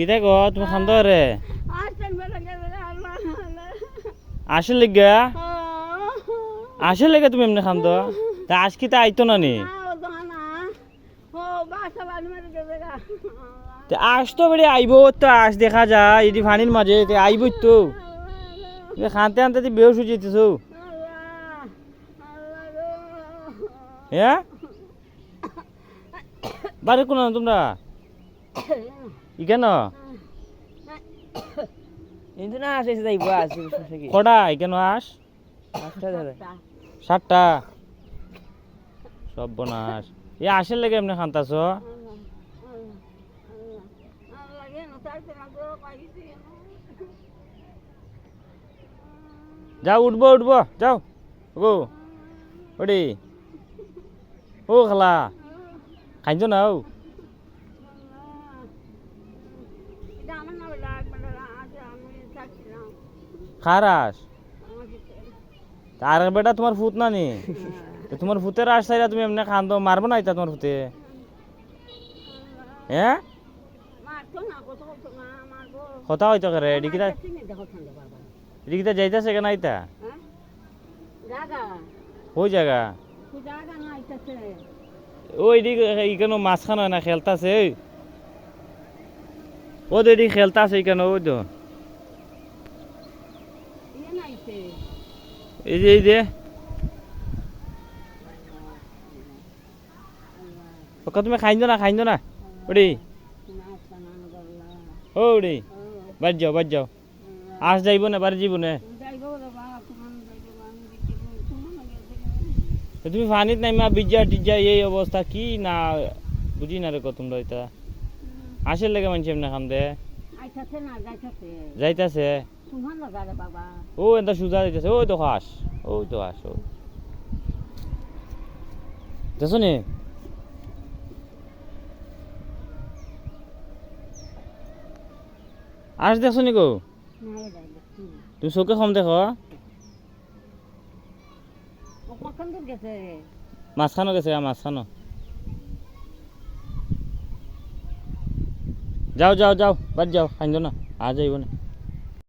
কিতা গো তুমি খান্দ রে? আসে লেগা? আসে লেগে তুমি এমনি খান্দ তা আজ কিতা আইতো না নি? আস তো বেড়ে আইব, তো আস দেখা যায়, এটি পানির মাঝে আইব তো খানতে আনতে হয়ে যেতেছ। হ্যাঁ? বাড়ি কোন তোমরা? ই কেন কিন্তু না আসে যাইব কটা? আস? আটটা দাদা সাতটা। সব বনাস এ আসে লেগে এমনি খান্তাছ? যাও উঠবো উঠবো। যাও। গো ওডি। ও খালা। খাইছ না ও? খারাস? আর বেটা তোমার ফুত না নি তোমার ফুতের চাইরা তুমি এমনি খান তো মারবো না এটা তোমার ফুতে হ্যাঁ? কথা হইতো করে এদিকে এদিকে যাইতেছে কেন আইতা? ওই জায়গা ওই দিকে ইখানে মাঝখান হয় না খেলতাছে ও দিদি খেলতাছে এখানে ওই তো এই যে এই যে ওকে তুমি খাইছো না খাইছো না ওডি ও ওডি বাদ যাও বাদ যাও আস যাইব না বাড়ি যাইব না তুমি পানিত নাইমা বিজা টিজা এই অবস্থা কি না বুঝি না রে কত তোমরা এটা আসের লেগে মানছি এমনি খান দে। যাইতাছে। ও এটা সুজা যাইতেছে। ওই তো হাস। ওই তো হাস ও। দেখছ নি? আস দেখছ নি গো তুমি চোখে কম দেখো। দূর গেছে? মাঝখানো গেছে গা, মাঝখানো যাও যাও যাও বাদ যাও খাইন্দ না আজ যাইব না।